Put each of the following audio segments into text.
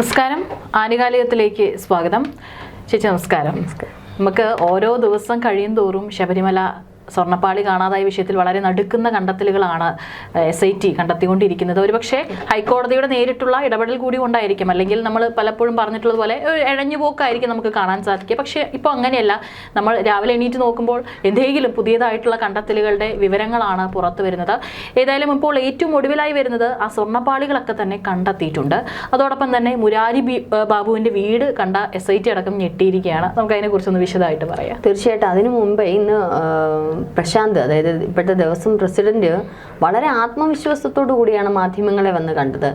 നമസ്കാരം. ആനുകാലികത്തിലേക്ക് സ്വാഗതം. ചേച്ചി നമസ്കാരം. നമുക്ക് ഓരോ ദിവസം കഴിയും തോറും ശബരിമല സ്വർണപ്പാളി കാണാതായ വിഷയത്തിൽ വളരെ നടുക്കുന്ന കണ്ടെത്തലുകളാണ് എസ് ഐ ടി കണ്ടെത്തിക്കൊണ്ടിരിക്കുന്നത്. ഒരുപക്ഷെ ഹൈക്കോടതിയുടെ നേരിട്ടുള്ള ഇടപെടൽ കൂടി കൊണ്ടായിരിക്കും. അല്ലെങ്കിൽ നമ്മൾ പലപ്പോഴും പറഞ്ഞിട്ടുള്ളത് പോലെ ഒരു ഇഴഞ്ഞുപോക്കായിരിക്കും നമുക്ക് കാണാൻ സാധിക്കുക. പക്ഷേ ഇപ്പോൾ അങ്ങനെയല്ല. നമ്മൾ രാവിലെ എണീറ്റ് നോക്കുമ്പോൾ എന്തെങ്കിലും പുതിയതായിട്ടുള്ള കണ്ടെത്തലുകളുടെ വിവരങ്ങളാണ് പുറത്തു വരുന്നത്. ഏതായാലും ഇപ്പോൾ ഏറ്റവും ഒടുവിലായി വരുന്നത് ആ സ്വർണപ്പാളികളൊക്കെ തന്നെ കണ്ടെത്തിയിട്ടുണ്ട്. അതോടൊപ്പം തന്നെ മുരാരി ബാബുവിന്റെ വീട് കണ്ട എസ് ഐ ടി അടക്കം ഞെട്ടിയിരിക്കുകയാണ്. നമുക്ക് അതിനെക്കുറിച്ചൊന്ന് വിശദമായിട്ട് പറയാം. തീർച്ചയായിട്ടും. അതിനു മുമ്പേ ഇന്ന് പ്രശാന്ത് അതായത് ഇപ്പോഴത്തെ ദിവസം പ്രസിഡന്റ് വളരെ ആത്മവിശ്വാസത്തോടു കൂടിയാണ് മാധ്യമങ്ങളെ വന്ന് കണ്ടത്.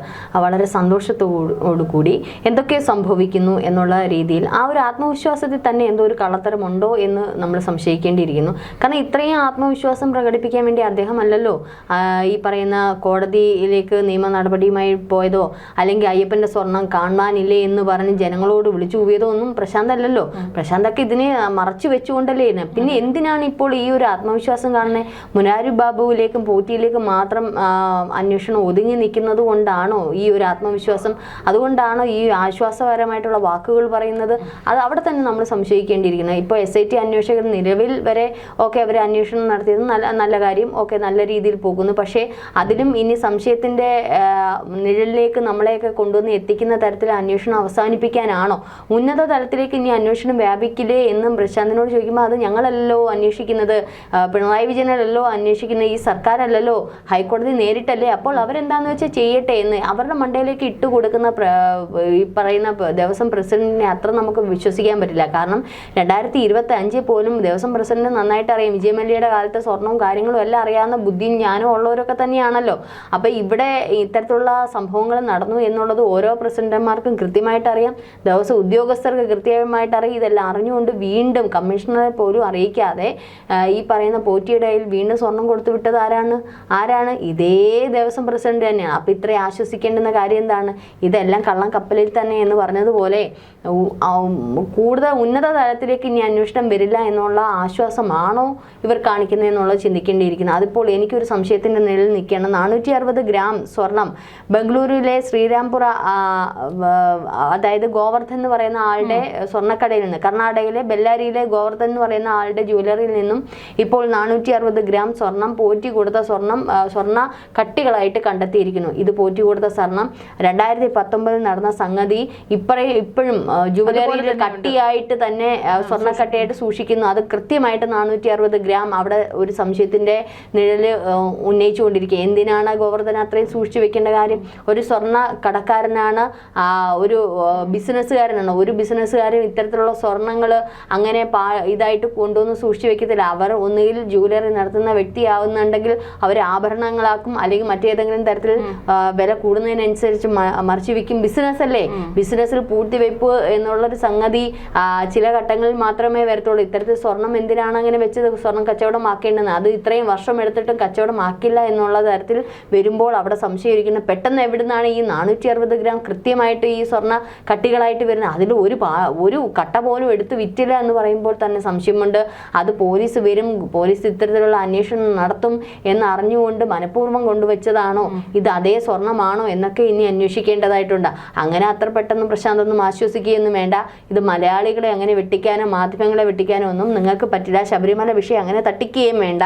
വളരെ സന്തോഷത്തോടു കൂടി എന്തൊക്കെ സംഭവിക്കുന്നു എന്നുള്ള രീതിയിൽ ആ ഒരു ആത്മവിശ്വാസത്തിൽ തന്നെ എന്തോ ഒരു കള്ളത്തരമുണ്ടോ എന്ന് നമ്മൾ സംശയിക്കേണ്ടിയിരിക്കുന്നു. കാരണം ഇത്രയും ആത്മവിശ്വാസം പ്രകടിപ്പിക്കാൻ വേണ്ടി അദ്ദേഹം അല്ലല്ലോ ഈ പറയുന്ന കോടതിയിലേക്ക് നിയമ നടപടിയുമായി പോയതോ അല്ലെങ്കിൽ അയ്യപ്പന്റെ സ്വർണം കാണാനില്ലേ എന്ന് പറഞ്ഞ് ജനങ്ങളോട് വിളിച്ചു കൂവിയതോ ഒന്നും പ്രശാന്ത് അല്ലല്ലോ. പ്രശാന്തൊക്കെ ഇതിനെ മറച്ചു വെച്ചുകൊണ്ടല്ലേ. പിന്നെ എന്തിനാണ് ഇപ്പോൾ ഈ ഒരു ആത്മവിശ്വാസം കാണുന്നത് മുനാരി ബാബുവിലേക്കും പോറ്റിയിലേക്കും മാത്രം അന്വേഷണം ഒതുങ്ങി നിൽക്കുന്നത് കൊണ്ടാണോ ഈ ഒരു ആത്മവിശ്വാസം? അതുകൊണ്ടാണോ ഈ ആശ്വാസപരമായിട്ടുള്ള വാക്കുകൾ പറയുന്നത്? അത് അവിടെ തന്നെ നമ്മൾ സംശയിക്കേണ്ടിയിരിക്കുന്നത് ഇപ്പോൾ എസ് ഐ ടി അന്വേഷകർ നിലവിൽ വരെ ഓക്കെ അവർ അന്വേഷണം നടത്തിയത് നല്ല നല്ല കാര്യം ഓക്കെ നല്ല രീതിയിൽ പോകുന്നു. പക്ഷേ അതിലും ഇനി സംശയത്തിന്റെ നിഴലിലേക്ക് നമ്മളെയൊക്കെ കൊണ്ടുവന്ന് എത്തിക്കുന്ന തരത്തിൽ അന്വേഷണം അവസാനിപ്പിക്കാനാണോ? ഉന്നത തലത്തിലേക്ക് ഇനി അന്വേഷണം വ്യാപിക്കില്ലേ എന്നും പ്രശാന്തിനോട് ചോദിക്കുമ്പോൾ അത് ഞങ്ങളല്ലോ അന്വേഷിക്കുന്നത്. പിണറായി വിജയനല്ലല്ലോ അന്വേഷിക്കുന്ന ഈ സർക്കാരല്ലല്ലോ ഹൈക്കോടതി നേരിട്ടല്ലേ? അപ്പോൾ അവരെന്താന്ന് വെച്ചാൽ ചെയ്യട്ടെ എന്ന് അവരുടെ മണ്ടയിലേക്ക് ഇട്ട് കൊടുക്കുന്ന ഈ പറയുന്ന ദിവസം ദേവസ്വം പ്രസിഡന്റിനെ അത്ര നമുക്ക് വിശ്വസിക്കാൻ പറ്റില്ല. കാരണം രണ്ടായിരത്തി ഇരുപത്തി അഞ്ചിൽ പോലും ദേവസ്വം പ്രസിഡന്റ് നന്നായിട്ട് അറിയാം. വിജയമല്യയുടെ കാലത്തെ സ്വർണവും കാര്യങ്ങളും എല്ലാം അറിയാവുന്ന ബുദ്ധിയും ഞാനും ഉള്ളവരൊക്കെ തന്നെയാണല്ലോ. അപ്പൊ ഇവിടെ ഇത്തരത്തിലുള്ള സംഭവങ്ങൾ നടന്നു എന്നുള്ളത് ഓരോ പ്രസിഡന്റുമാർക്കും കൃത്യമായിട്ട് അറിയാം. ദേവസ്വം ഉദ്യോഗസ്ഥർക്ക് കൃത്യമായിട്ട് അറിയാം. ഇതെല്ലാം അറിഞ്ഞുകൊണ്ട് വീണ്ടും കമ്മീഷണറെ പോലും അറിയിക്കാതെ ഈ പറയുന്ന പോറ്റിയുടെ കയ്യിൽ വീണ്ടും സ്വർണം കൊടുത്തു വിട്ടത് ആരാണ്? ആരാണ്? ഇതേ ദിവസം പ്രസിഡന്റ് തന്നെയാണ്. അപ്പൊ ഇത്രയും ആശ്വസിക്കേണ്ടുന്ന കാര്യം എന്താണ്? ഇതെല്ലാം കള്ളം കപ്പലിൽ തന്നെ എന്ന് പറഞ്ഞതുപോലെ കൂടുതൽ ഉന്നത തലത്തിലേക്ക് ഇനി അന്വേഷണം വരില്ല എന്നുള്ള ആശ്വാസമാണോ ഇവർ കാണിക്കുന്നത് എന്നുള്ളത് ചിന്തിക്കേണ്ടിയിരിക്കുന്നത്. അതിപ്പോൾ എനിക്കൊരു സംശയത്തിന്റെ നിലയിൽ നിൽക്കുകയാണ്. നാനൂറ്റി അറുപത് ഗ്രാം സ്വർണം ബംഗളൂരുവിലെ ശ്രീരാംപുര അതായത് ഗോവർദ്ധൻ എന്ന് പറയുന്ന ആളുടെ സ്വർണക്കടയിൽ നിന്ന് കർണാടകയിലെ ബെല്ലാരിയിലെ ഗോവർദ്ധൻ എന്ന് പറയുന്ന ആളുടെ ജ്വല്ലറിയിൽ നിന്നും ഇപ്പോൾ നാനൂറ്റി അറുപത് ഗ്രാം സ്വർണം പോറ്റി കൊടുത്ത സ്വർണം സ്വർണ കട്ടികളായിട്ട് കണ്ടെത്തിയിരിക്കുന്നു. ഇത് പോറ്റി കൊടുത്ത സ്വർണം രണ്ടായിരത്തി പത്തൊമ്പതിൽ നടന്ന സംഗതി ഇപ്പറേ ഇപ്പോഴും ജുവലറിയിൽ കട്ടിയായിട്ട് തന്നെ സ്വർണ സ്വർണക്കട്ടയായിട്ട് സൂക്ഷിക്കുന്നു. അത് കൃത്യമായിട്ട് നാനൂറ്റി അറുപത് ഗ്രാം അവിടെ ഒരു സംശയത്തിന്റെ നിഴൽ ഉന്നയിച്ചുകൊണ്ടിരിക്കുക. എന്തിനാണ് ഗോവർദ്ധന അത്രയും സൂക്ഷിച്ചു വെക്കേണ്ട കാര്യം? ഒരു സ്വർണ കടക്കാരനാണ് ഒരു ബിസിനസ്സുകാരനാണ്. ഒരു ബിസിനസ്സുകാരും ഇത്തരത്തിലുള്ള സ്വർണങ്ങൾ അങ്ങനെ പാ ഇതായിട്ട് കൊണ്ടുവന്ന് സൂക്ഷിച്ചു വെക്കത്തില്ല. അവർ ഒന്നുകിൽ ജ്വല്ലറി നടത്തുന്ന വ്യക്തിയാവുന്നുണ്ടെങ്കിൽ അവർ ആഭരണങ്ങളാക്കും അല്ലെങ്കിൽ മറ്റേതെങ്കിലും തരത്തിൽ വില കൂടുന്നതിനനുസരിച്ച് മറിച്ച് വിൽക്കും. ബിസിനസ് അല്ലേ? ബിസിനസ്സിൽ പൂഴ്ത്തിവെപ്പ് എന്നുള്ളൊരു സംഗതി ചില ഘട്ടങ്ങളിൽ മാത്രമേ വരത്തുള്ളൂ. ഇത്തരത്തിൽ സ്വർണം എന്തിനാണ് അങ്ങനെ വെച്ചത്? സ്വർണം കച്ചവടമാക്കേണ്ടത്? അത് ഇത്രയും വർഷം എടുത്തിട്ടും കച്ചവടമാക്കില്ല എന്നുള്ള തരത്തിൽ വരുമ്പോൾ അവിടെ സംശയം ഇരിക്കുന്നു പെട്ടെന്ന് എവിടുന്നാണ് ഈ നാനൂറ്റി അറുപത് ഗ്രാം കൃത്യമായിട്ട് ഈ സ്വർണ കട്ടികളായിട്ട് വരുന്നത്? അതിൽ ഒരു ഒരു കട്ട പോലും എടുത്ത് വിറ്റില്ല എന്ന് പറയുമ്പോൾ തന്നെ സംശയമുണ്ട്. അത് പോലീസ് വരും പോലീസ് ഇത്തരത്തിലുള്ള അന്വേഷണം നടത്തും എന്ന് അറിഞ്ഞുകൊണ്ട് മനഃപൂർവം കൊണ്ടുവച്ചതാണോ? ഇത് അതേ സ്വർണമാണോ എന്നൊക്കെ ഇനി അന്വേഷിക്കേണ്ടതായിട്ടുണ്ട്. അങ്ങനെ അത്ര പെട്ടെന്ന് പ്രശാന്തൊന്നും ആശ്വസിക്കുകയൊന്നും വേണ്ട. ഇത് മലയാളികളെ അങ്ങനെ വെട്ടിക്കാനോ മാധ്യമങ്ങളെ വെട്ടിക്കാനോ ഒന്നും നിങ്ങൾക്ക് പറ്റില്ല. ശബരിമല വിഷയം അങ്ങനെ തട്ടിക്കുകയും വേണ്ട.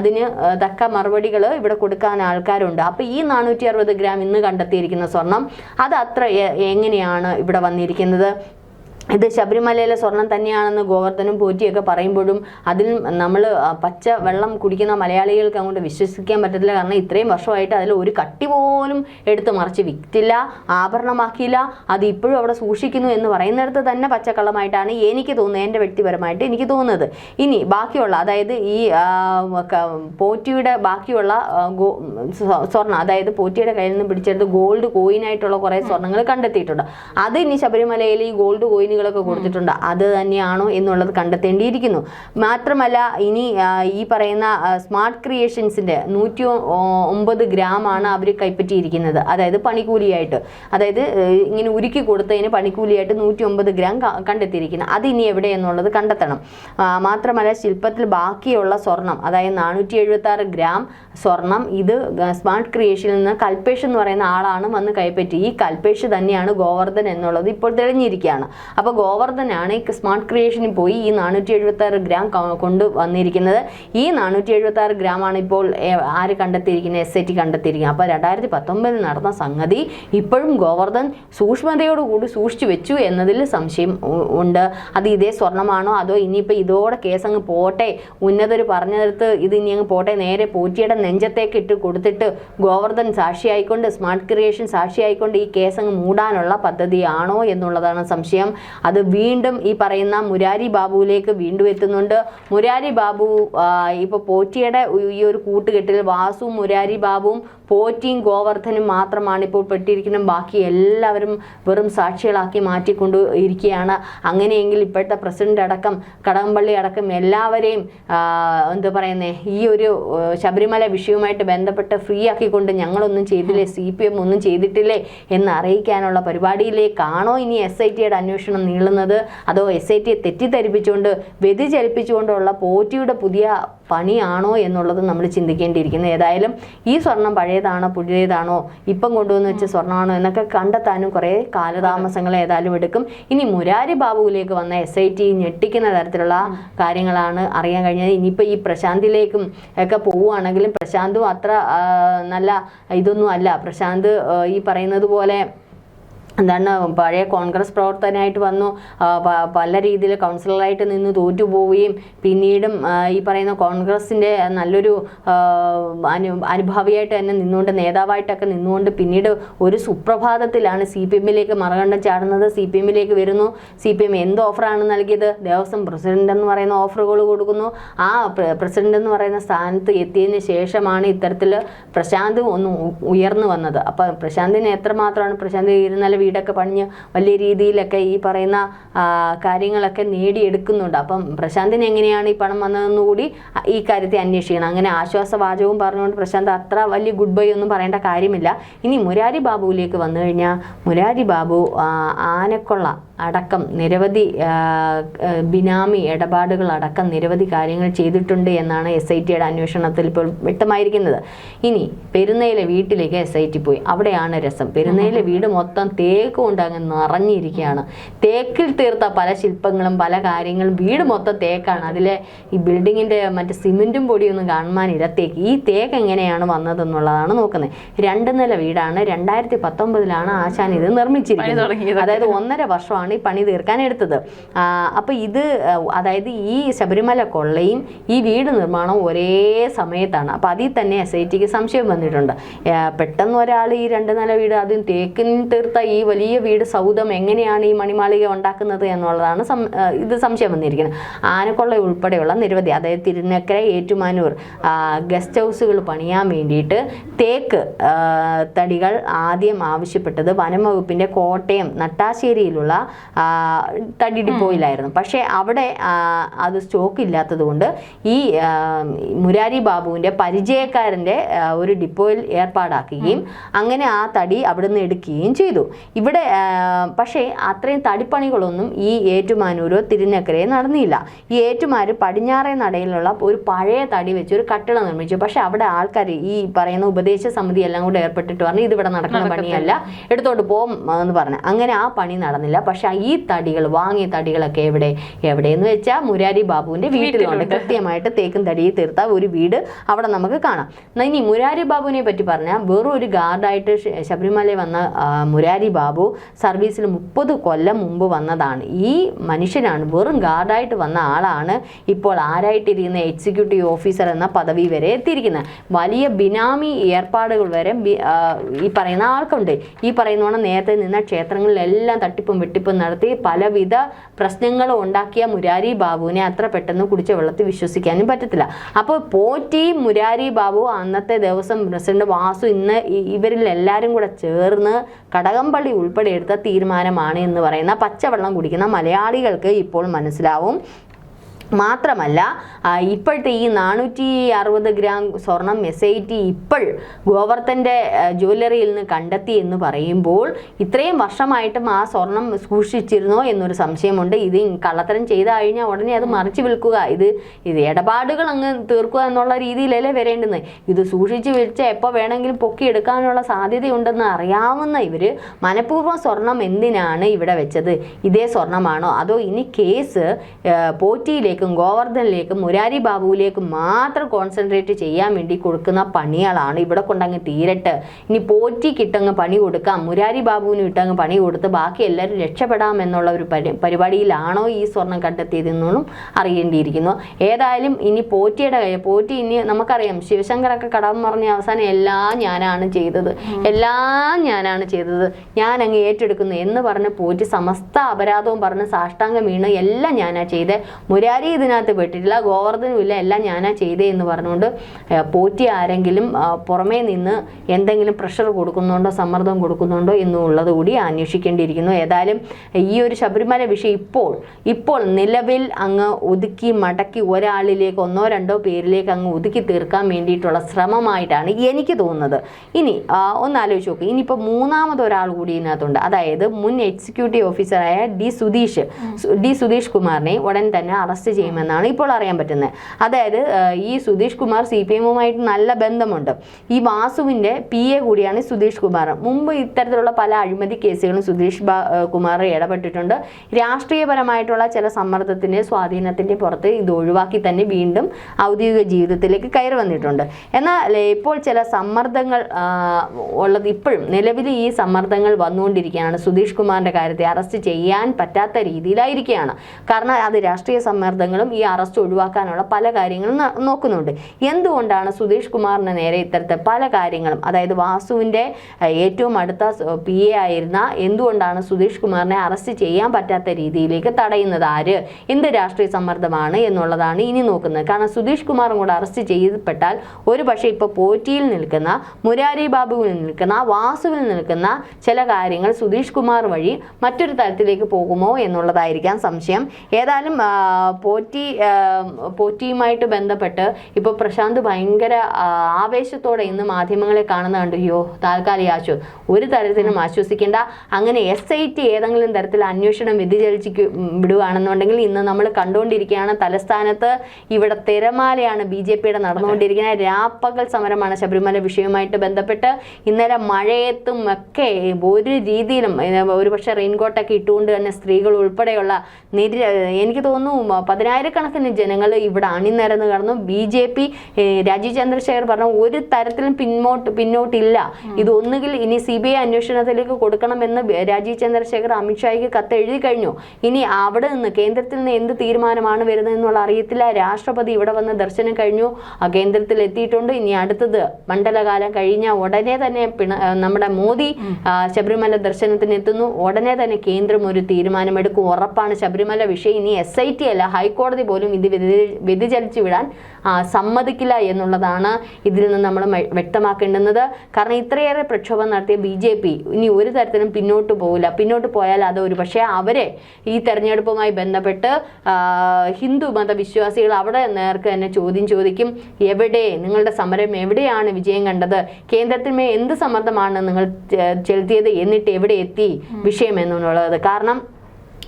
അതിന് തക്ക മറുപടികൾ ഇവിടെ കൊടുക്കാൻ ആൾക്കാരുണ്ട്. അപ്പോൾ ഈ നാനൂറ്റി അറുപത് ഗ്രാം ഇന്ന് കണ്ടെത്തിയിരിക്കുന്ന സ്വർണം അത് അത്ര എങ്ങനെയാണ് ഇവിടെ വന്നിരിക്കുന്നത്? ഇത് ശബരിമലയിലെ സ്വർണം തന്നെയാണെന്ന് ഗോവർദ്ധനും പോറ്റിയൊക്കെ പറയുമ്പോഴും അതിൽ നമ്മൾ പച്ച വെള്ളം കുടിക്കുന്ന മലയാളികൾക്ക് അങ്ങോട്ട് വിശ്വസിക്കാൻ പറ്റത്തില്ല. കാരണം ഇത്രയും വർഷമായിട്ട് അതിൽ ഒരു കട്ടി പോലും എടുത്ത് മറിച്ച് വിറ്റില്ല ആഭരണമാക്കിയില്ല. അത് ഇപ്പോഴും അവിടെ സൂക്ഷിക്കുന്നു എന്ന് പറയുന്നിടത്ത് തന്നെ പച്ചക്കള്ളമായിട്ടാണ് എനിക്ക് തോന്നുന്നത് എന്റെ വ്യക്തിപരമായിട്ട് എനിക്ക് തോന്നുന്നത്. ഇനി ബാക്കിയുള്ള അതായത് ഈ പോറ്റിയുടെ ബാക്കിയുള്ള സ്വർണം അതായത് പോറ്റിയുടെ കയ്യിൽ നിന്ന് പിടിച്ചെടുത്ത് ഗോൾഡ് കോയിനായിട്ടുള്ള കുറേ സ്വർണങ്ങൾ കണ്ടെത്തിയിട്ടുണ്ട്. അത് ഇനി ശബരിമലയിൽ ഈ ഗോൾഡ് കോയിനുകൾ രേഖകളൊക്കെ കൊടുത്തിട്ടുണ്ട്. അത് തന്നെയാണോ എന്നുള്ളത് കണ്ടെത്തേണ്ടിയിരിക്കുന്നു. മാത്രമല്ല ഇനി ഈ പറയുന്ന സ്മാർട്ട് ക്രിയേഷൻസിന്റെ നൂറ്റി ഒമ്പത് ഗ്രാമാണ് ആണ് അവർ കൈപ്പറ്റിയിരിക്കുന്നത്. അതായത് പണിക്കൂലിയായിട്ട്. അതായത് ഇങ്ങനെ ഉരുക്കി കൊടുത്തതിന് പണിക്കൂലിയായിട്ട് നൂറ്റി ഒമ്പത് ഗ്രാം കണ്ടെത്തിയിരിക്കുന്നത് അത് ഇനി എവിടെ എന്നുള്ളത് കണ്ടെത്തണം. മാത്രമല്ല ശില്പത്തിൽ ബാക്കിയുള്ള സ്വർണം അതായത് നാനൂറ്റി എഴുപത്തി ആറ് ഗ്രാം സ്വർണം ഇത് സ്മാർട്ട് ക്രിയേഷനിൽ നിന്ന് കൽപേഷ് എന്ന് പറയുന്ന ആളാണ് വന്ന് കൈപ്പറ്റി. ഈ കൽപേഷ് തന്നെയാണ് ഗോവർദ്ധൻ എന്നുള്ളത് ഇപ്പോൾ തെളിഞ്ഞിരിക്കുകയാണ്. അപ്പോൾ ഗോവർദ്ധനാണ് ഈ സ്മാർട്ട് ക്രിയേഷനിൽ പോയി ഈ നാനൂറ്റി എഴുപത്തി ആറ് ഗ്രാം കൊണ്ട് വന്നിരിക്കുന്നത്. ഈ നാനൂറ്റി ഗ്രാം ആണ് ഇപ്പോൾ ആര് കണ്ടെത്തിയിരിക്കുന്നത്? എസ് ഐ ടി കണ്ടെത്തിയിരിക്കുന്നത്. അപ്പോൾ രണ്ടായിരത്തി പത്തൊമ്പതിൽ നടന്ന സംഗതി ഇപ്പോഴും ഗോവർദ്ധൻ സൂക്ഷ്മതയോടുകൂടി സൂക്ഷിച്ചു വെച്ചു എന്നതിൽ സംശയം ഉണ്ട്. അത് ഇതേ സ്വർണമാണോ അതോ ഇനിയിപ്പോൾ ഇതോടെ കേസ് അങ്ങ് പോട്ടെ? ഉന്നതർ പറഞ്ഞെടുത്ത് ഇത് ഇനി അങ്ങ് പോട്ടെ? നേരെ പോറ്റിയുടെ നെഞ്ചത്തേക്ക് ഇട്ട് കൊടുത്തിട്ട് ഗോവർദ്ധൻ സാക്ഷിയായിക്കൊണ്ട് സ്മാർട്ട് ക്രിയേഷൻ സാക്ഷിയായിക്കൊണ്ട് ഈ കേസ് അങ്ങ് മൂടാനുള്ള പദ്ധതിയാണോ എന്നുള്ളതാണ് സംശയം. അത് വീണ്ടും ഈ പറയുന്ന മുരാരി ബാബുവിലേക്ക് വീണ്ടും എത്തുന്നുണ്ട്. മുരാരി ബാബു ഇപ്പോൾ പോറ്റിയുടെ ഈ ഒരു കൂട്ടുകെട്ടിൽ വാസു മുരാരി ബാബുവും പോറ്റിയും ഗോവർദ്ധനും മാത്രമാണ് ഇപ്പോൾ പെട്ടിരിക്കുന്നത്. ബാക്കി എല്ലാവരും വെറും സാക്ഷികളാക്കി മാറ്റിക്കൊണ്ട് ഇരിക്കുകയാണ്. അങ്ങനെയെങ്കിൽ ഇപ്പോഴത്തെ പ്രസിഡന്റ് അടക്കം കടകംപള്ളി അടക്കം എല്ലാവരെയും എന്താ പറയുന്നേ ഈ ഒരു ശബരിമല വിഷയവുമായിട്ട് ബന്ധപ്പെട്ട് ഫ്രീ ആക്കിക്കൊണ്ട് ഞങ്ങളൊന്നും ചെയ്തില്ലേ സി പി എം ഒന്നും ചെയ്തിട്ടില്ലേ എന്ന് അറിയിക്കാനുള്ള പരിപാടിയിലേക്കാണോ ഇനി എസ് ഐ ടിയുടെ അന്വേഷണം നീളുന്നത്. അതോ എസ് ഐ ടിയെ തെറ്റിദ്ധരിപ്പിച്ചുകൊണ്ട് വ്യതിചലിപ്പിച്ചുകൊണ്ടുള്ള പോറ്റിയുടെ പുതിയ പണിയാണോ എന്നുള്ളത് നമ്മൾ ചിന്തിക്കേണ്ടിയിരിക്കുന്നു. ഏതായാലും ഈ സ്വർണം പഴയതാണോ പുതിയതാണോ ഇപ്പം കൊണ്ടുവന്ന് വെച്ച സ്വർണമാണോ എന്നൊക്കെ കണ്ടെത്താനും കുറേ കാലതാമസങ്ങൾ ഏതായാലും എടുക്കും. ഇനി മുരാരി ബാബുവിലേക്ക് വന്ന എസ് ഐ ടി ഞെട്ടിക്കുന്ന തരത്തിലുള്ള കാര്യങ്ങളാണ് അറിയാൻ കഴിഞ്ഞത്. ഇനിയിപ്പോൾ ഈ പ്രശാന്തിലേക്കും ഒക്കെ പോവുകയാണെങ്കിലും പ്രശാന്തും അത്ര നല്ല ഇതൊന്നും അല്ല. പ്രശാന്ത് ഈ പറയുന്നത് പോലെ എന്താണ് പഴയ കോൺഗ്രസ് പ്രവർത്തകനായിട്ട് വന്നു. പല രീതിയിൽ കൗൺസിലറായിട്ട് നിന്ന് തോറ്റുപോവുകയും പിന്നീടും ഈ പറയുന്ന കോൺഗ്രസിന്റെ നല്ലൊരു അനു അനുഭാവിയായിട്ട് തന്നെ നിന്നുകൊണ്ട് നേതാവായിട്ടൊക്കെ നിന്നുകൊണ്ട് പിന്നീട് ഒരു സുപ്രഭാതത്തിലാണ് സി പി എമ്മിലേക്ക് മറുകണ്ഠം ചാടുന്നത്. സി പി എമ്മിലേക്ക് വരുന്നു. സി പി എം എന്ത് ഓഫറാണ് നൽകിയത്? ദേവസ്വം പ്രസിഡന്റ് എന്ന് പറയുന്ന ഓഫറുകൾ കൊടുക്കുന്നു. ആ പ്രസിഡന്റ് എന്ന് പറയുന്ന സ്ഥാനത്ത് എത്തിയതിന് ശേഷമാണ് ഇത്തരത്തിൽ പ്രശാന്ത് ഒന്ന് ഉയർന്നു വന്നത്. അപ്പം പ്രശാന്തിന് എത്രമാത്രമാണ് പ്രശാന്ത് ഇരുന്നല വീടൊക്കെ പണിഞ്ഞ് വലിയ രീതിയിലൊക്കെ ഈ പറയുന്ന കാര്യങ്ങളൊക്കെ നേടിയെടുക്കുന്നുണ്ട്. അപ്പം പ്രശാന്തിന് എങ്ങനെയാണ് ഈ പണം വന്നതെന്നുകൂടി ഈ കാര്യത്തെ അന്വേഷിക്കണം. അങ്ങനെ ആശ്വാസവാചകവും പറഞ്ഞുകൊണ്ട് പ്രശാന്ത് അത്ര വലിയ ഗുഡ് ബൈ ഒന്നും പറയേണ്ട കാര്യമില്ല. ഇനി മുരാരി ബാബുവിലേക്ക് വന്നു കഴിഞ്ഞാൽ മുരാരി ബാബു ആനക്കൊള്ള അടക്കം നിരവധി ബിനാമി ഇടപാടുകൾ അടക്കം നിരവധി കാര്യങ്ങൾ ചെയ്തിട്ടുണ്ട് എന്നാണ് എസ് ഐ ടിയുടെ അന്വേഷണത്തിൽ ഇപ്പോൾ വ്യക്തമായിരിക്കുന്നത്. ഇനി പെരുന്നയിലെ വീട്ടിലേക്ക് എസ് ഐ ടി പോയി. അവിടെയാണ് രസം. പെരുന്നയിലെ വീട് മൊത്തം തേക്ക് കൊണ്ട് അങ്ങ് നിറഞ്ഞിരിക്കുകയാണ്. തേക്കിൽ തീർത്ത പല ശില്പങ്ങളും പല കാര്യങ്ങളും വീട് മൊത്തം തേക്കാണ്. അതിലെ ഈ ബിൽഡിങ്ങിന്റെ മറ്റേ സിമെന്റും പൊടിയൊന്നും കാണുവാനില്ല തേക്ക് ഈ തേക്ക് എങ്ങനെയാണ് വന്നതെന്നുള്ളതാണ് നോക്കുന്നത്. രണ്ട് നില വീടാണ്. രണ്ടായിരത്തി പത്തൊമ്പതിലാണ് ആശാൻ ഇത് നിർമ്മിച്ചിരിക്കുന്നത്. അതായത് ഒന്നര വർഷമാണ് ഈ പണി തീർക്കാൻ എടുത്തത്. അപ്പോൾ ഇത് അതായത് ഈ ശബരിമല കൊള്ളയും ഈ വീട് നിർമ്മാണവും ഒരേ സമയത്താണ്. അപ്പോൾ അതിൽ തന്നെ എസ് ഐ ടിക്ക് സംശയം വന്നിട്ടുണ്ട്. പെട്ടെന്ന് ഒരാൾ ഈ രണ്ട് നില വീട് ആദ്യം തേക്കിൻ തീർത്ത ഈ വലിയ വീട് സൗദം എങ്ങനെയാണ് ഈ മണിമാളിക ഉണ്ടാക്കുന്നത് എന്നുള്ളതാണ് ഇത് സംശയം വന്നിരിക്കുന്നത്. ആനക്കൊള്ള ഉൾപ്പെടെയുള്ള നിരവധി അതായത് തിരുനക്കര ഏറ്റുമാനൂർ ഗസ്റ്റ് ഹൗസുകൾ പണിയാൻ വേണ്ടിയിട്ട് തേക്ക് തടികൾ ആദ്യം ആവശ്യപ്പെട്ടത് വനം വകുപ്പിന്റെ കോട്ടയം നട്ടാശ്ശേരിയിലുള്ള തടി ഡിപ്പോയിലായിരുന്നു പക്ഷേ അവിടെ അത് സ്റ്റോക്ക് ഇല്ലാത്തതുകൊണ്ട് ഈ മുരാരി ബാബുവിന്റെ പരിചയക്കാരന്റെ ഒരു ഡിപ്പോയിൽ ഏർപ്പാടാക്കുകയും അങ്ങനെ ആ തടി അവിടുന്ന് എടുക്കുകയും ചെയ്തു. ഇവിടെ പക്ഷേ അത്രയും തടിപ്പണികളൊന്നും ഈ ഏറ്റുമാനൂരോ തിരുനക്കരയോ നടന്നില്ല. ഈ ഏറ്റുമാര് പടിഞ്ഞാറേ നടയിലുള്ള ഒരു പഴയ തടി വെച്ച് ഒരു കട്ടിടം നിർമ്മിച്ചു. പക്ഷെ അവിടെ ആൾക്കാർ ഈ പറയുന്ന ഉപദേശ സമിതി എല്ലാം കൂടെ ഏർപ്പെട്ടിട്ട് പറഞ്ഞു ഇതിവിടെ നടക്കുന്ന പണിയല്ല എടുത്തോട്ട് പോകും എന്ന് പറഞ്ഞു. അങ്ങനെ ആ പണി നടന്നില്ല. പക്ഷെ ഈ തടികൾ വാങ്ങിയ തടികളൊക്കെ എവിടെ? എവിടെയെന്ന് വെച്ചാൽ മുരാരി ബാബുവിന്റെ വീട്ടിലുണ്ട്. കൃത്യമായിട്ട് തേക്കും തടിയിൽ തീർത്ത ഒരു വീട് അവിടെ നമുക്ക് കാണാം. ഇനി മുരാരി ബാബുവിനെ പറ്റി പറഞ്ഞാൽ വെറും ഒരു ഗാർഡായിട്ട് ശബരിമലയിൽ വന്ന മുരാരി ബാബു സർവീസിൽ മുപ്പത് കൊല്ലം മുമ്പ് വന്നതാണ്. ഈ മനുഷ്യനാണ് വെറും ഗാർഡായിട്ട് വന്ന ആളാണ് ഇപ്പോൾ ആരായിട്ടിരിക്കുന്ന എക്സിക്യൂട്ടീവ് ഓഫീസർ എന്ന പദവി വരെ എത്തിയിരിക്കുന്നത്. വലിയ ബിനാമി ഏർപ്പാടുകൾ വരെ ഈ പറയുന്ന ആൾക്കുണ്ട്. ഈ പറയുന്നോണം നേരത്തെ നിന്ന ക്ഷേത്രങ്ങളിലെല്ലാം തട്ടിപ്പും വെട്ടിപ്പും തട്ടിപ്പ് നടത്തി പലവിധ പ്രശ്നങ്ങളും ഉണ്ടാക്കിയ മുരാരി ബാബുവിനെ അത്ര പെട്ടെന്ന് കുടിച്ച വെള്ളത്തിൽ വിശ്വസിക്കാനും പറ്റത്തില്ല. അപ്പോൾ പോറ്റി മുരാരി ബാബു അന്നത്തെ ദിവസം പ്രസിഡന്റ് വാസു ഇന്ന് ഇവരിൽ എല്ലാവരും കൂടെ ചേർന്ന് കടകംപള്ളി ഉൾപ്പെടെ എടുത്ത തീരുമാനമാണ് എന്ന് പറയുന്ന പച്ചവെള്ളം കുടിക്കുന്ന മലയാളികൾക്ക് ഇപ്പോൾ മനസ്സിലാവും. മാത്രമല്ല ഇപ്പോഴത്തെ ഈ നാനൂറ്റി അറുപത് ഗ്രാം സ്വർണം എസ് ഐ ടി ഇപ്പോൾ ഗോവർത്തന്റെ ജ്വല്ലറിയിൽ നിന്ന് കണ്ടെത്തി എന്ന് പറയുമ്പോൾ ഇത്രയും വർഷമായിട്ടും ആ സ്വർണം സൂക്ഷിച്ചിരുന്നോ എന്നൊരു സംശയമുണ്ട്. ഇത് കള്ളത്തരം ചെയ്ത് കഴിഞ്ഞാൽ ഉടനെ അത് മറിച്ച് വിൽക്കുക. ഇത് ഇത് ഇടപാടുകൾ അങ്ങ് തീർക്കുക എന്നുള്ള രീതിയിലല്ലേ വരേണ്ടുന്നത്. ഇത് സൂക്ഷിച്ച് വെച്ച എപ്പോൾ വേണമെങ്കിലും പൊക്കിയെടുക്കാനുള്ള സാധ്യതയുണ്ടെന്ന് അറിയാവുന്ന ഇവർ മനഃപൂർവം സ്വർണം എന്തിനാണ് ഇവിടെ വെച്ചത്? ഇതേ സ്വർണമാണോ? അതോ ഇനി കേസ് പോറ്റിയിലേക്കും ഗോവർദ്ധനിലേക്കും മുരാരി ബാബുവിലേക്കും മാത്രം കോൺസെൻട്രേറ്റ് ചെയ്യാൻ വേണ്ടി കൊടുക്കുന്ന പണികളാണ് ഇവിടെ കൊണ്ടങ്ങ് തീരട്ട്. ഇനി പോറ്റിക്കിട്ടങ്ങ് പണി കൊടുക്കാം മുരാരി ബാബുവിന് ഇട്ടങ്ങ് പണി കൊടുത്ത് ബാക്കി എല്ലാവരും രക്ഷപ്പെടാം എന്നുള്ള ഒരു പരി പരിപാടിയിലാണോ ഈ സ്വർണം കണ്ടെത്തിയതെന്നും അറിയേണ്ടിയിരിക്കുന്നു. ഏതായാലും ഇനി പോറ്റിയുടെ പോറ്റി ഇനി നമുക്കറിയാം ശിവശങ്കറൊക്കെ കടം പറഞ്ഞ അവസാനം എല്ലാം ഞാനാണ് ചെയ്തത്. എല്ലാം ഞാനാണ് ചെയ്തത്. ഞാൻ അങ്ങ് ഏറ്റെടുക്കുന്നു എന്ന് പറഞ്ഞ് പോറ്റി സമസ്ത അപരാധവും പറഞ്ഞ് സാഷ്ടാംഗം വീണ് എല്ലാം ഞാനാ ചെയ്തത് മുരാരി ഇതിനകത്ത് പെട്ടിട്ടില്ല. ഗോവർദ്ധനും ഇല്ല. എല്ലാം ഞാനാ ചെയ്തേ എന്ന് പറഞ്ഞുകൊണ്ട് പോറ്റി ആരെങ്കിലും പുറമേ നിന്ന് എന്തെങ്കിലും പ്രഷർ കൊടുക്കുന്നുണ്ടോ സമ്മർദ്ദം കൊടുക്കുന്നുണ്ടോ എന്നുള്ളത് കൂടി അന്വേഷിക്കേണ്ടിയിരിക്കുന്നു. ഏതായാലും ഈ ഒരു ശബരിമല വിഷയം ഇപ്പോൾ ഇപ്പോൾ നിലവിൽ അങ്ങ് ഒതുക്കി മടക്കി ഒരാളിലേക്ക് ഒന്നോ രണ്ടോ പേരിലേക്ക് അങ്ങ് ഒതുക്കി തീർക്കാൻ വേണ്ടിയിട്ടുള്ള ശ്രമമായിട്ടാണ് എനിക്ക് തോന്നുന്നത്. ഇനി ആ, ഒന്ന് ആലോചിച്ച് നോക്ക്. ഇനിയിപ്പോൾ മൂന്നാമത് ഒരാൾ കൂടി ഇതിനകത്തുണ്ട്. അതായത് മുൻ എക്സിക്യൂട്ടീവ് ഓഫീസറായ ഡി സുധീഷ്. ഡി സുധീഷ് കുമാറിനെ ഉടൻ തന്നെ അറസ്റ്റ് ചെയ്യുമെന്നാണ് ഇപ്പോൾ അറിയാൻ പറ്റുന്നത്. അതായത് ഈ സുധീഷ് കുമാർ സി പി എമ്മുമായിട്ട് നല്ല ബന്ധമുണ്ട്. ഈ വാസുവിന്റെ പി എ കൂടിയാണ് സുധീഷ് കുമാർ. മുമ്പ് ഇത്തരത്തിലുള്ള പല അഴിമതി കേസുകളും സുധീഷ് കുമാർ ഇടപെട്ടിട്ടുണ്ട്. രാഷ്ട്രീയപരമായിട്ടുള്ള ചില സമ്മർദ്ദത്തിന്റെ സ്വാധീനത്തിന്റെ പുറത്ത് ഇത് ഒഴിവാക്കി തന്നെ വീണ്ടും ഔദ്യോഗിക ജീവിതത്തിലേക്ക് കയറി വന്നിട്ടുണ്ട്. എന്നാൽ ഇപ്പോൾ ചില സമ്മർദ്ദങ്ങൾ ഉള്ളത് ഇപ്പോഴും നിലവിൽ ഈ സമ്മർദ്ദങ്ങൾ വന്നുകൊണ്ടിരിക്കുകയാണ് സുധീഷ് കുമാറിന്റെ കാര്യത്തെ അറസ്റ്റ് ചെയ്യാൻ പറ്റാത്ത രീതിയിലായിരിക്കുകയാണ്. കാരണം അത് രാഷ്ട്രീയ സമ്മർദ്ദങ്ങളും ഈ അറസ്റ്റ് ഒഴിവാക്കാനുള്ള പല കാര്യങ്ങളും നോക്കുന്നുണ്ട്. എന്തുകൊണ്ടാണ് സുധീഷ് കുമാറിന് നേരെ ഇത്തരത്തെ പല കാര്യങ്ങളും അതായത് വാസുവിന്റെ ഏറ്റവും അടുത്ത പി എ ആയിരുന്ന എന്തുകൊണ്ടാണ് സുധീഷ് കുമാറിനെ അറസ്റ്റ് ചെയ്യാൻ പറ്റാത്ത രീതിയിലേക്ക് തടയുന്നത് ആര്? എന്ത് രാഷ്ട്രീയ സമ്മർദ്ദമാണ് എന്നുള്ളതാണ് ഇനി നോക്കുന്നത്. കാരണം സുധീഷ് കുമാറും കൂടെ അറസ്റ്റ് ചെയ്യപ്പെട്ടാൽ ഒരു പക്ഷേ ഇപ്പോൾ പോറ്റിയിൽ നിൽക്കുന്ന മുരാരി ബാബുവിൽ നിൽക്കുന്ന വാസുവിൽ നിൽക്കുന്ന ചില കാര്യങ്ങൾ സുധീഷ് കുമാർ വഴി മറ്റൊരു തലത്തിലേക്ക് പോകുമോ എന്നുള്ളതായിരിക്കാം സംശയം. ഏതായാലും പോറ്റി പോറ്റിയുമായിട്ട് ബന്ധപ്പെട്ട് ഇപ്പോൾ പ്രശാന്ത് ഭയങ്കര ആവേശത്തോടെ ഇന്ന് മാധ്യമങ്ങളെ കാണുന്ന കണ്ടു. അയ്യോ താൽക്കാലിക ആശു ഒരു തരത്തിലും ആശ്വസിക്കേണ്ട. അങ്ങനെ എസ് ഐ ടി ഏതെങ്കിലും തരത്തിൽ അന്വേഷണം വ്യതിചലിച്ച് വിടുകയാണെന്നുണ്ടെങ്കിൽ ഇന്ന് നമ്മൾ കണ്ടുകൊണ്ടിരിക്കുകയാണ്. തലസ്ഥാനത്ത് ഇവിടെ തിരമാലയാണ് ബി ജെ പിയുടെ നടന്നുകൊണ്ടിരിക്കുന്നത്. രാപ്പകൽ സമരമാണ് ശബരിമല വിഷയവുമായിട്ട് ബന്ധപ്പെട്ട്. ഇന്നലെ മഴയത്തും ഒക്കെ ഒരു രീതിയിലും ഒരുപക്ഷെ റെയിൻകോട്ടൊക്കെ ഇട്ടുകൊണ്ട് തന്നെ സ്ത്രീകൾ ഉൾപ്പെടെയുള്ള നിര എനിക്ക് തോന്നുന്നു പതിനായിരക്കണക്കിന് ജനങ്ങൾ ഇവിടെ അണിനിരന്ന് കടന്നു. B J P Rajeev Chandrasekhar പറഞ്ഞു ഒരു തരത്തിലും പിന്നോട്ട് പിന്നോട്ടില്ല. ഇത് ഒന്നുകിൽ ഇനി സി ബി ഐ അന്വേഷണത്തിലേക്ക് കൊടുക്കണമെന്ന് രാജീവ് ചന്ദ്രശേഖർ അമിത്ഷായ്ക്ക് കത്ത് എഴുതി കഴിഞ്ഞു. ഇനി അവിടെ നിന്ന് കേന്ദ്രത്തിൽ നിന്ന് എന്ത് തീരുമാനമാണ് വരുന്നത് എന്നുള്ള അറിയത്തില്ല. രാഷ്ട്രപതി ഇവിടെ വന്ന് ദർശനം കഴിഞ്ഞു. ആ കേന്ദ്രത്തിൽ എത്തിയിട്ടുണ്ട്. ഇനി അടുത്തത് മണ്ഡലകാലം കഴിഞ്ഞ ഉടനെ തന്നെ പിണ നമ്മുടെ മോദി ശബരിമല ദർശനത്തിന് എത്തുന്നു ഉടനെ തന്നെ കേന്ദ്രം ഒരു തീരുമാനമെടുക്കും. ഉറപ്പാണ് ശബരിമല വിഷയം. ഇനി എസ് ഐ ടി അല്ല ഹൈക്കോടതി പോലും ഇത് വ്യതി- വ്യതിചലിച്ചു വിടാൻ സമ്മതിക്കില്ല എന്നുള്ളതാണ് ഇതിൽ നിന്ന് നമ്മൾ വ്യക്തമാക്കേണ്ടുന്നത്. കാരണം ഇത്രയേറെ പ്രക്ഷോഭം നടത്തിയ ബി ജെ പി ഇനി ഒരു തരത്തിലും പിന്നോട്ട് പോകില്ല പിന്നോട്ട് പോയാൽ അത് ഒരു പക്ഷേ അവരെ ഈ തെരഞ്ഞെടുപ്പുമായി ബന്ധപ്പെട്ട് ഹിന്ദു മതവിശ്വാസികൾ അവിടെ നേർക്ക് തന്നെ ചോദ്യം ചോദിക്കും എവിടെ? നിങ്ങളുടെ സമരം എവിടെയാണ് വിജയം കണ്ടത്? കേന്ദ്രത്തിന്മേ എന്ത് സമ്മർദ്ദമാണ് നിങ്ങൾ ചെലുത്തിയത്? എന്നിട്ട് എവിടെ എത്തി വിഷയം എന്നുള്ളത്? കാരണം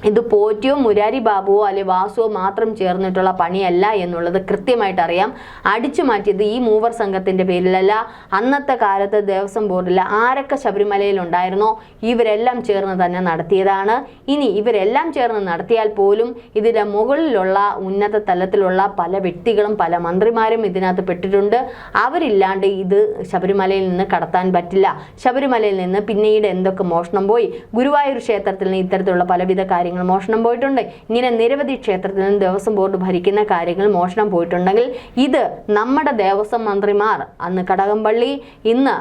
ഇത് പോറ്റിയോ മുരാരി ബാബുവോ അല്ലെ വാസുവോ മാത്രം ചേർന്നിട്ടുള്ള പണിയല്ല എന്നുള്ളത് കൃത്യമായിട്ട് അറിയാം. അടിച്ചു മാറ്റിയത് ഈ മൂവർ സംഘത്തിന്റെ പേരിലല്ല. അന്നത്തെ കാലത്ത് ദേവസ്വം ബോർഡിൽ ആരൊക്കെ ശബരിമലയിൽ ഉണ്ടായിരുന്നോ ഇവരെല്ലാം ചേർന്ന് തന്നെ നടത്തിയതാണ്. ഇനി ഇവരെല്ലാം ചേർന്ന് നടത്തിയാൽ പോലും ഇതിന്റെ മുകളിലുള്ള ഉന്നത തലത്തിലുള്ള പല വ്യക്തികളും പല മന്ത്രിമാരും ഇതിനകത്ത് പെട്ടിട്ടുണ്ട്. അവരില്ലാണ്ട് ഇത് ശബരിമലയിൽ നിന്ന് കടത്താൻ പറ്റില്ല. ശബരിമലയിൽ നിന്ന് പിന്നീട് എന്തൊക്കെ മോഷണം പോയി? ഗുരുവായൂർ ക്ഷേത്രത്തിൽ നിന്ന് ഇത്തരത്തിലുള്ള പലവിധ കാര്യങ്ങൾ കാര്യങ്ങൾ മോഷണം പോയിട്ടുണ്ട്. ഇങ്ങനെ നിരവധി ക്ഷേത്രത്തിൽ നിന്ന് ദേവസ്വം ബോർഡ് ഭരിക്കുന്ന കാര്യങ്ങൾ മോഷണം പോയിട്ടുണ്ടെങ്കിൽ ഇത് നമ്മുടെ ദേവസ്വം മന്ത്രിമാർ അന്ന് കടകംപള്ളി ഇന്ന്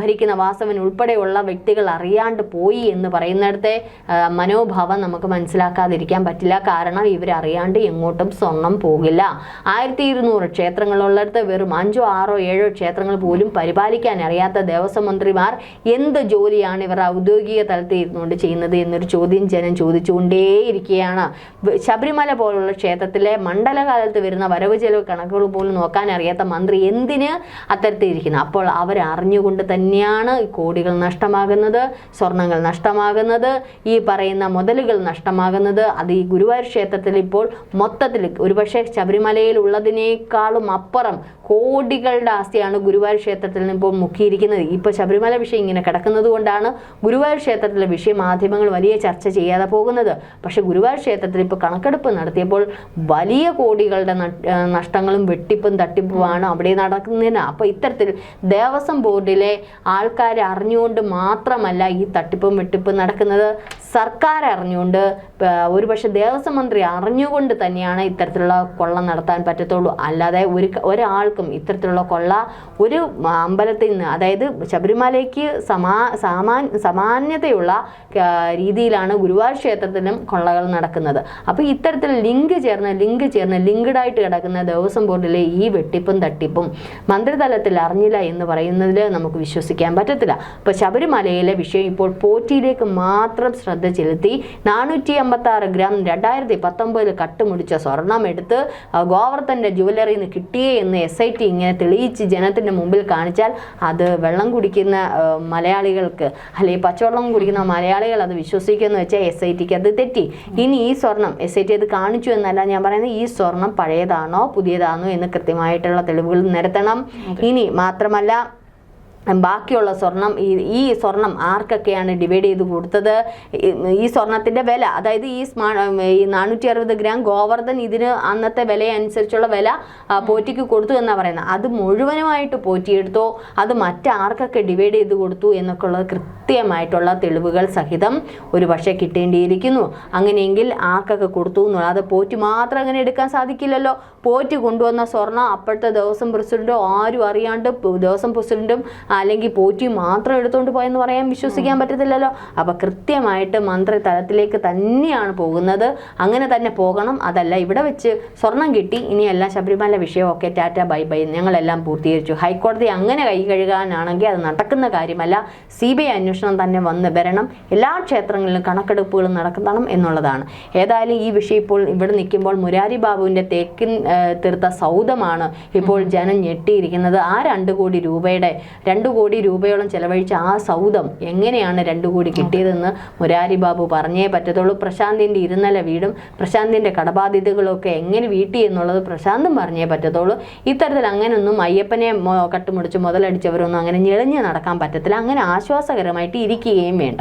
ഭരിക്കുന്ന വാസവൻ ഉൾപ്പെടെയുള്ള വ്യക്തികൾ അറിയാണ്ട് പോയി എന്ന് പറയുന്നിടത്തെ മനോഭാവം നമുക്ക് മനസ്സിലാക്കാതിരിക്കാൻ പറ്റില്ല. കാരണം ഇവരറിയാണ്ട് എങ്ങോട്ടും സ്വർണം പോകില്ല. ആയിരത്തി ഇരുന്നൂറ് ക്ഷേത്രങ്ങളുള്ളിടത്ത് വെറും അഞ്ചോ ആറോ ഏഴോ ക്ഷേത്രങ്ങൾ പോലും പരിപാലിക്കാൻ അറിയാത്ത ദേവസ്വം മന്ത്രിമാർ എന്ത് ജോലിയാണ് ഇവർ ഔദ്യോഗിക തലത്തിൽ ഇരുന്നുകൊണ്ട് ചെയ്യുന്നത് എന്നൊരു ചോദ്യം ജനം ചോദിച്ചുകൊണ്ടേയിരിക്കുകയാണ് വ- ശബരിമല പോലുള്ള ക്ഷേത്രത്തിലെ മണ്ഡലകാലത്ത് വരുന്ന വരവ് ചെലവ് കണക്കുകൾ പോലും നോക്കാൻ അറിയാത്ത മന്ത്രി എന്തിന് അത്തരത്തിലിരിക്കുന്നു? അപ്പോൾ അവർ അറിഞ്ഞുകൊണ്ട് തന്നെയാണ് ഈ കോടികൾ നഷ്ടമാകുന്നത് സ്വർണങ്ങൾ നഷ്ടമാകുന്നത് ഈ പറയുന്ന മുതലുകൾ നഷ്ടമാകുന്നത്. അത് ഈ ഗുരുവായൂർ ക്ഷേത്രത്തിൽ ഇപ്പോൾ മൊത്തത്തിൽ ഒരുപക്ഷെ ശബരിമലയിൽ ഉള്ളതിനേക്കാളും അപ്പുറം കോടികളുടെ ആസ്തിയാണ് ഗുരുവായൂർ ക്ഷേത്രത്തിൽ നിന്ന് ഇപ്പോൾ മുക്കിയിരിക്കുന്നത്. ഇപ്പോൾ ശബരിമല വിഷയം ഇങ്ങനെ കിടക്കുന്നത് കൊണ്ടാണ് ഗുരുവായൂർ ക്ഷേത്രത്തിലെ വിഷയം മാധ്യമങ്ങൾ വലിയ ചർച്ച ചെയ്യാതെ പോകുന്നത്. പക്ഷേ ഗുരുവായൂർ ക്ഷേത്രത്തിൽ ഇപ്പോൾ കണക്കെടുപ്പ് നടത്തിയപ്പോൾ വലിയ കോടികളുടെ നഷ്ടങ്ങളും വെട്ടിപ്പും തട്ടിപ്പുമാണ് അവിടെ നടക്കുന്നതിന്. അപ്പോൾ ഇത്തരത്തിൽ ദേവസ്വം ബോർഡിലെ ആൾക്കാർ അറിഞ്ഞുകൊണ്ട് മാത്രമല്ല ഈ തട്ടിപ്പും വെട്ടിപ്പും നടക്കുന്നത്. സർക്കാർ അറിഞ്ഞുകൊണ്ട് ഒരുപക്ഷെ ദേവസ്വം മന്ത്രി അറിഞ്ഞുകൊണ്ട് തന്നെയാണ് ഇത്തരത്തിലുള്ള കൊള്ള നടത്താൻ പറ്റത്തുള്ളൂ. അല്ലാതെ ഒരു ക- ഒരാൾക്കും ഇത്തരത്തിലുള്ള കൊള്ള ഒരു അമ്പലത്തിൽ നിന്ന് അതായത് ശബരിമലയ്ക്ക് സമാ സാമാ സമാന്യതയുള്ള രീതിയിലാണ് ഗുരുവായൂർ ക്ഷേത്രത്തിലും കൊള്ളകൾ നടക്കുന്നത്. അപ്പോൾ ഇത്തരത്തിൽ ലിങ്ക് ചേർന്ന് ലിങ്ക് ചേർന്ന് ലിങ്ക്ഡായിട്ട് കിടക്കുന്ന ദേവസ്വം ബോർഡിലെ ഈ വെട്ടിപ്പും തട്ടിപ്പും മന്ത്രിതലത്തിൽ അറിഞ്ഞില്ല എന്ന് പറയുന്നതിൽ നമുക്ക് വിശ്വസിക്കാൻ പറ്റത്തില്ല. അപ്പോൾ ശബരിമലയിലെ വിഷയം ഇപ്പോൾ പോറ്റിയിലേക്ക് മാത്രം ശ്രദ്ധ ചെലുത്തി നാനൂറ്റി അമ്പത്താറ് ഗ്രാം രണ്ടായിരത്തി പത്തൊമ്പതിൽ കട്ടുമുടിച്ച സ്വർണം എടുത്ത് ഗോവർത്തന്റെ ജുവലറിയിൽ നിന്ന് കിട്ടിയേ എന്ന് എസ് ഐ ടി ഇങ്ങനെ തെളിയിച്ച് ജനത്തിന്റെ മുമ്പിൽ കാണിച്ചാൽ അത് വെള്ളം കുടിക്കുന്ന മലയാളികൾക്ക് അല്ലെങ്കിൽ പച്ചവെള്ളം കുടിക്കുന്ന മലയാളികൾ അത് വിശ്വസിക്കുമെന്ന് വെച്ചാൽ എസ് ഐ ടിക്ക് അത് തെറ്റി. ഇനി ഈ സ്വർണം എസ് ഐ ടി അത് കാണിച്ചു എന്നല്ല ഞാൻ പറയുന്നത് ഈ സ്വർണം പഴയതാണോ പുതിയതാണോ എന്ന് കൃത്യമായിട്ടുള്ള തെളിവുകൾ നിരത്തണം. ഇനി മാത്രമല്ല ബാക്കിയുള്ള സ്വർണം ഈ ഈ സ്വർണം ആർക്കൊക്കെയാണ് ഡിവൈഡ് ചെയ്ത് കൊടുത്തത്? ഈ- സ്വർണത്തിന്റെ വില അതായത് ഈ സ്മാ ഈ നാനൂറ്റി അറുപത് ഗ്രാം ഗോവർദ്ധൻ ഇതിന് അന്നത്തെ വില അനുസരിച്ചുള്ള വില പോറ്റിക്ക് കൊടുത്തു എന്നാണ് പറയുന്നത്. അത് മുഴുവനുമായിട്ട് പോറ്റിയെടുത്തോ. അത് മറ്റാർക്കൊക്കെ ഡിവൈഡ് ചെയ്ത് കൊടുത്തു എന്നൊക്കെ ഉള്ളത് കൃത്യമായിട്ടുള്ള തെളിവുകൾ സഹിതം ഒരു പക്ഷേ കിട്ടേണ്ടിയിരിക്കുന്നു. അങ്ങനെയെങ്കിൽ ആർക്കൊക്കെ കൊടുത്തു എന്നുള്ളത് അത് പോറ്റി മാത്രം അങ്ങനെ എടുക്കാൻ സാധിക്കില്ലല്ലോ. പോറ്റി കൊണ്ടുവന്ന സ്വർണം അപ്പോഴത്തെ ദിവസം പ്രസിഡന്റോ ആരും അറിയാണ്ട് ദിവസം പ്രസിഡന്റും അല്ലെങ്കിൽ പോറ്റി മാത്രം എടുത്തുകൊണ്ട് പോയെന്ന് പറയാൻ വിശ്വസിക്കാൻ പറ്റത്തില്ലല്ലോ. അപ്പോൾ കൃത്യമായിട്ട് മന്ത്രി തലത്തിലേക്ക് തന്നെയാണ് പോകുന്നത്. അങ്ങനെ തന്നെ പോകണം. അതല്ല ഇവിടെ വെച്ച് സ്വർണം കിട്ടി. ഇനിയെല്ലാം ശബരിമല വിഷയമൊക്കെ ടാറ്റ ബൈ ബൈ ഞങ്ങളെല്ലാം പൂർത്തീകരിച്ചു. ഹൈക്കോടതി അങ്ങനെ കൈ കഴുകാനാണെങ്കിൽ അത് നടക്കുന്ന കാര്യമല്ല. സി ബി ഐ അന്വേഷണം തന്നെ വന്ന് വരണം. എല്ലാ ക്ഷേത്രങ്ങളിലും കണക്കെടുപ്പുകൾ നടക്കണം എന്നുള്ളതാണ്. ഏതായാലും ഈ വിഷയം ഇപ്പോൾ ഇവിടെ നിൽക്കുമ്പോൾ മുരാരി ബാബുവിന്റെ തേക്കിൻ തീർത്ത സൗദമാണ് ഇപ്പോൾ ജനം ഞെട്ടിയിരിക്കുന്നത്. ആ രണ്ട് കോടി രൂപയുടെ രണ്ട് കോടി രൂപയോളം ചെലവഴിച്ച ആ സൗദം എങ്ങനെയാണ് രണ്ട് കോടി കിട്ടിയതെന്ന് മുരാരി ബാബു പറഞ്ഞേ പറ്റത്തുള്ളൂ. പ്രശാന്തിന്റെ ഇരുന്നല വീടും പ്രശാന്തിന്റെ കടബാധ്യതകളൊക്കെ എങ്ങനെ വീട്ടി എന്നുള്ളത് പ്രശാന്തും പറഞ്ഞേ പറ്റത്തുള്ളൂ. ഇത്തരത്തിൽ അങ്ങനെയൊന്നും അയ്യപ്പനെ കട്ടുമുടിച്ച് മുതലടിച്ചവരൊന്നും അങ്ങനെ ഞെളിഞ്ഞ് നടക്കാൻ പറ്റത്തില്ല. അങ്ങനെ ആശ്വാസകരമായിട്ട് ഇരിക്കുകയും വേണ്ട.